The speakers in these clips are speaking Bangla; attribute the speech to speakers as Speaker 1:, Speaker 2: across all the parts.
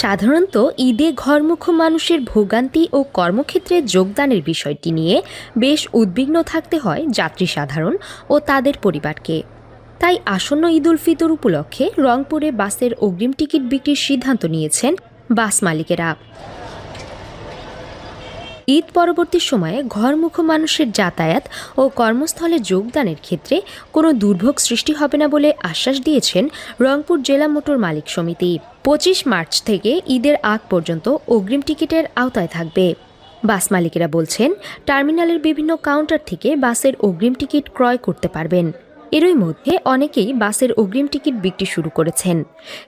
Speaker 1: সাধারণত ঈদে ঘরমুখ মানুষের ভোগান্তি ও কর্মক্ষেত্রে যোগদানের বিষয়টি নিয়ে বেশ উদ্বিগ্ন থাকতে হয় যাত্রী সাধারণ ও তাদের পরিবারকে। তাই আসন্ন ঈদ উল ফিতর উপলক্ষে রংপুরে বাসের অগ্রিম টিকিট বিক্রির সিদ্ধান্ত নিয়েছেন বাস মালিকেরা। ঈদ পরবর্তী সময়ে ঘরমুখ মানুষের যাতায়াত ও কর্মস্থলে যোগদানের ক্ষেত্রে কোনো দুর্ভোগ সৃষ্টি হবে না বলে আশ্বাস দিয়েছেন রংপুর জেলা মোটর মালিক সমিতি। পঁচিশ মার্চ থেকে ঈদের আগ পর্যন্ত অগ্রিম টিকিটের আওতায় থাকবে। বাস মালিকেরা বলছেন, টার্মিনালের বিভিন্ন কাউন্টার থেকে বাসের অগ্রিম টিকিট ক্রয় করতে পারবেন। এরই মধ্যে অনেকেই বাসের অগ্রিম টিকিট বিক্রি শুরু করেছেন।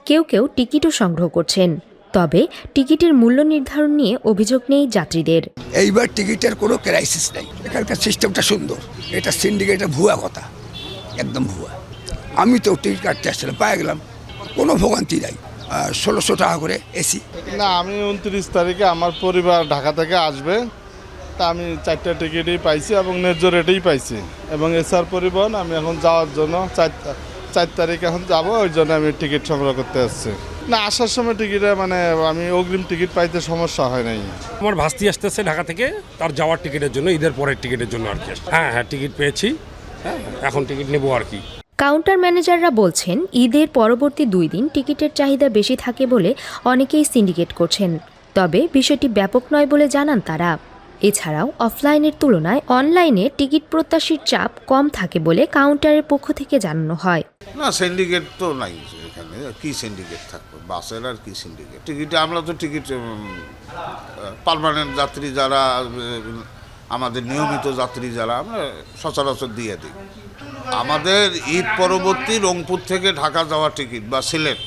Speaker 1: কেউ কেউ টিকিটও সংগ্রহ করছেন। তবে টিকিটের মূল্য নির্ধারণ নিয়ে অভিযোগ নেই যাত্রীদের।
Speaker 2: এইবার টিকিটের কোনো ক্রাইসিস নেই। এখানকার সিস্টেমটা সুন্দর। এটা সিন্ডিকেটের ভুয়া কথা। একদম ভুয়া। আমি তো টিকিট কাটতে আসছিলাম পায়ে গেলাম। কোনো ভোগান্তি নাই। ষোলোশো টাকা করে এসি
Speaker 3: না আমি উনত্রিশ তারিখে আমার পরিবার ঢাকা থেকে আসবে। তা আমি চারটা টিকিটই পাইছি এবং ন্যায্য রেটেই পাইছি। এবং এসআর পরিবহন আমি এখন যাওয়ার জন্য চার চার তারিখ এখন যাব ওই জন্য আমি টিকিট সংগ্রহ করতে আসছি। না আসার সময় টিকিটে মানে আমি অগ্রিম টিকিট পাইতে সমস্যা হয় নাই।
Speaker 4: আমার ভাস্তি আসতেছে ঢাকা থেকে তার যাওয়ার টিকিটের জন্য ঈদের পরের টিকিটের জন্য আর কি হ্যাঁ হ্যাঁ টিকিট পেয়েছি। হ্যাঁ এখন টিকিট নেব আর কি।
Speaker 1: কাউন্টার ম্যানেজাররা বলছেন ঈদের পরবর্তী দুই দিন টিকিটের চাহিদা বেশি থাকে বলে অনেকেই সিন্ডিকেট করছেন। তবে বিষয়টি ব্যাপক নয় বলে জানান তারা। এছাড়াও অফলাইনের তুলনায় অনলাইনে টিকিট প্রত্যাশীর চাপ কম থাকে বলে কাউন্টারের পক্ষ থেকে জানানো হয়।
Speaker 5: না সিন্ডিকেট তো নাই এখানে। কি সিন্ডিকেট থাকবে? বাসের আর কি সিন্ডিকেট টিকিটে আমরা তো টিকিট পারমানেন্ট যাত্রী যারা, আমাদের নিয়মিত যাত্রী যারা, আমরা সচরাচর দিয়ে দিই। আমাদের ঈদ পরবর্তী রংপুর থেকে ঢাকা যাওয়ার টিকিট বা সিলেট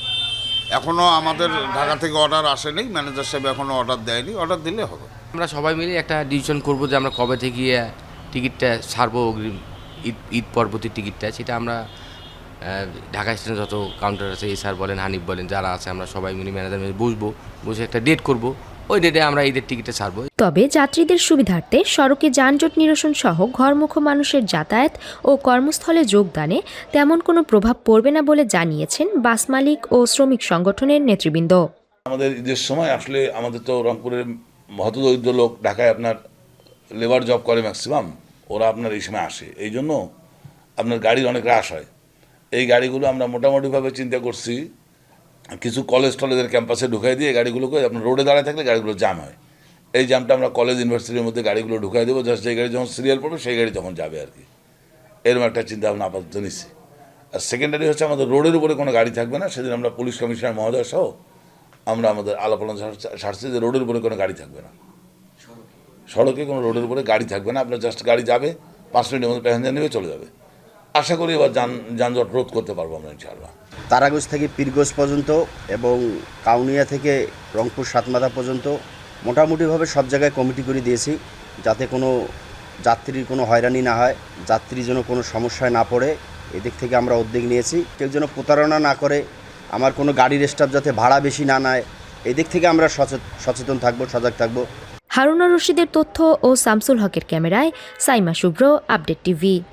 Speaker 5: এখনও আমাদের ঢাকা থেকে অর্ডার আসেনি, ম্যানেজার সাহেব এখনও অর্ডার দেয়নি, অর্ডার দিলে হবে।
Speaker 6: আমরা সবাই মিলে একটা ডিসিশন করব যে আমরা কবে থেকে গিয়ে টিকিটটা ছাড়বো অগ্রিম ঈদ ঈদ পরবর্তী টিকিটটা সেটা আমরা ঢাকা স্টেশনে যত কাউন্টার আছে এসআর বলেন হানিফ বলেন যারা আছে আমরা সবাই মিলে ম্যানেজার মিলে বসবো বসে একটা ডেট করব ওই ডেটে আমরা ঈদের টিকিটটা ছাড়বো।
Speaker 1: তবে যাত্রীদের সুবিধার্থে সড়কে যানজট নিরসন সহ ঘরমুখ মানুষের যাতায়াত ও কর্মস্থলে যোগদানে তেমন কোনো প্রভাব পড়বে না বলে জানিয়েছেন বাস মালিক ও শ্রমিক সংগঠনের নেতৃবৃন্দ।
Speaker 7: আমাদের ঈদের সময় আসলে আমাদের তো রংপুরের হতদরিদ্র লোক ঢাকায় আপনার লেবার জব করে ম্যাক্সিমাম ওরা আপনার এই সময় আসে। এই জন্য আপনার গাড়ির অনেক হ্রাস হয়। এই গাড়িগুলো আমরা মোটামুটিভাবে চিন্তা করছি, কিছু কলেজ টলেজের ক্যাম্পাসে ঢুকাই দিয়ে গাড়িগুলোকে আপনার রোডে দাঁড়ায় থাকলে গাড়িগুলো জাম হয়। এই জামটা আমরা কলেজ ইউনিভার্সিটির মধ্যে গাড়িগুলো ঢুকাই দেবো জাস্ট যেই গাড়ি যখন সিরিয়াল পড়বে, সেই গাড়ি তখন যাবে আর কি। এরকম একটা চিন্তা ভাবনা আপাতত নিচ্ছি। আর সেকেন্ডারি হচ্ছে আমাদের রোডের উপরে কোনো গাড়ি থাকবে না, সেদিন আমরা পুলিশ কমিশনার মহোদয় সহ আমরা আমাদের আলাপনা ছাড়ছি যে রোডের উপরে কোনো গাড়ি থাকবে না। সড়কে কোনো রোডের উপরে গাড়ি থাকবে না, আপনার জাস্ট গাড়ি যাবে, পাঁচ মিনিটের মধ্যে প্যাসেঞ্জার নেবে, চলে যাবে। আশা করি এবার যান যানজট রোধ করতে পারব আমরা ইনশাআল্লাহ।
Speaker 8: তারাগঞ্জ থেকে পীরগঞ্জ পর্যন্ত এবং কাউনিয়া থেকে রংপুর সাতমাথা পর্যন্ত মোটামুটিভাবে সব জায়গায় কমিটি করে দিয়েছি, যাতে কোনো যাত্রীর কোনো হয়রানি না হয়, যাত্রী যেন কোনো সমস্যায় না পড়ে, এদিক থেকে আমরা উদ্যোগ নিয়েছি। কেউ যেন প্রতারণা না করে আমার কোনো গাড়ির স্টাফ যাতে ভাড়া বেশি না নেয়, এদিক থেকে আমরা সচেত- সচেতন থাকব, সজাগ থাকব।
Speaker 1: হারুনা রশিদের তথ্য ও সামসুল হকের ক্যামেরায় সাইমা শুভ্র, আপডেট টিভি।